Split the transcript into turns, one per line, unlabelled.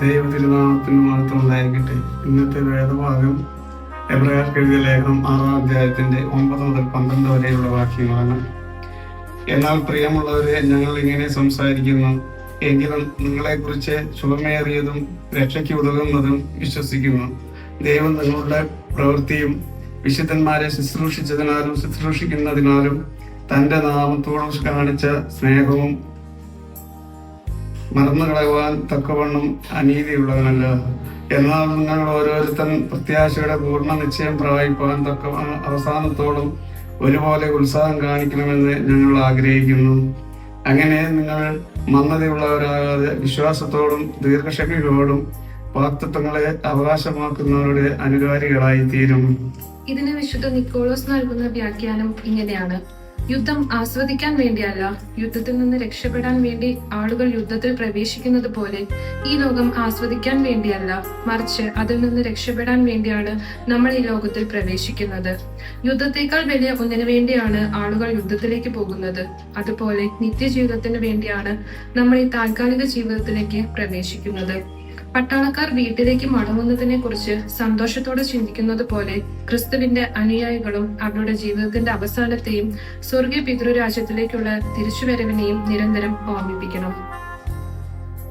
ദൈവ തിരുനാമത്തിന് മാത്രം ഉണ്ടായിരിക്കട്ടെ ഇന്നത്തെ വേദഭാഗം എബ്രഹാർക്ക് എഴുതിയ ലേഖനം ആറാം അധ്യായത്തിന്റെ ഒമ്പത് മുതൽ പന്ത്രണ്ട് വരെയുള്ള വാക്യങ്ങളാണ്. എന്നാൽ പ്രിയമുള്ളവരെ ഞങ്ങൾ ഇങ്ങനെ സംസാരിക്കുന്നു. എങ്കിലും നിങ്ങളെക്കുറിച്ച് ശുഭമേറിയതും രക്ഷയ്ക്ക് ഉതകുന്നതും വിശ്വസിക്കുന്നു. ദൈവം നിങ്ങളുടെ പ്രവൃത്തിയും വിശുദ്ധന്മാരെ ശുശ്രൂഷിച്ചതിനാലും ശുശ്രൂഷിക്കുന്നതിനാലും തന്റെ നാമത്തോളം കാണിച്ച സ്നേഹവും മറന്നു കളയുവാൻ തക്കവണ്ണം അനീതിയുള്ളവനല്ല എന്നാൽ നിങ്ങൾ ഓരോരുത്തൻ പ്രത്യാശയുടെ പൂർണ നിശ്ചയം പ്രവഹിപ്പാൻ തക്ക അവസാനത്തോളം ഒരുപോലെ ഉത്സാഹം കാണിക്കണമെന്ന് ഞങ്ങൾ ആഗ്രഹിക്കുന്നു. അങ്ങനെ നിങ്ങൾ മന്ദതയുള്ളവരാകാതെ വിശ്വാസത്തോടും ദീർഘക്ഷമയോടും വാക്തത്വങ്ങളെ അവകാശമാക്കുന്നവരുടെ അനുകാരികളായി തീരും
ഇതിന് വിശുദ്ധ നിക്കോളോസ് നൽകുന്ന വ്യാഖ്യാനം ഇങ്ങനെയാണ്. യുദ്ധം ആസ്വദിക്കാൻ വേണ്ടിയല്ല യുദ്ധത്തിൽ നിന്ന് രക്ഷപ്പെടാൻ വേണ്ടി ആളുകൾ യുദ്ധത്തിൽ പ്രവേശിക്കുന്നത് പോലെ ഈ ലോകം ആസ്വദിക്കാൻ വേണ്ടിയല്ല മറിച്ച് അതിൽ നിന്ന് രക്ഷപ്പെടാൻ വേണ്ടിയാണ് നമ്മൾ ഈ ലോകത്തിൽ പ്രവേശിക്കുന്നത്. യുദ്ധത്തേക്കാൾ വലിയ ഒന്നിനു വേണ്ടിയാണ് ആളുകൾ യുദ്ധത്തിലേക്ക് പോകുന്നത്. അതുപോലെ നിത്യജീവിതത്തിന് വേണ്ടിയാണ് നമ്മൾ ഈ താൽക്കാലിക ജീവിതത്തിലേക്ക് പ്രവേശിക്കുന്നത്. പട്ടാളക്കാർ വീട്ടിലേക്ക് മടങ്ങുന്നതിനെ കുറിച്ച് സന്തോഷത്തോടെ ചിന്തിക്കുന്നത് പോലെ ക്രിസ്തുവിന്റെ അനുയായികളും അവരുടെ ജീവിതത്തിന്റെ അവസാനത്തെയും സ്വർഗീയ പിതൃരാജ്യത്തിലേക്കുള്ള തിരിച്ചുവരവിനെയും നിരന്തരം ഓർമ്മിപ്പിക്കണം.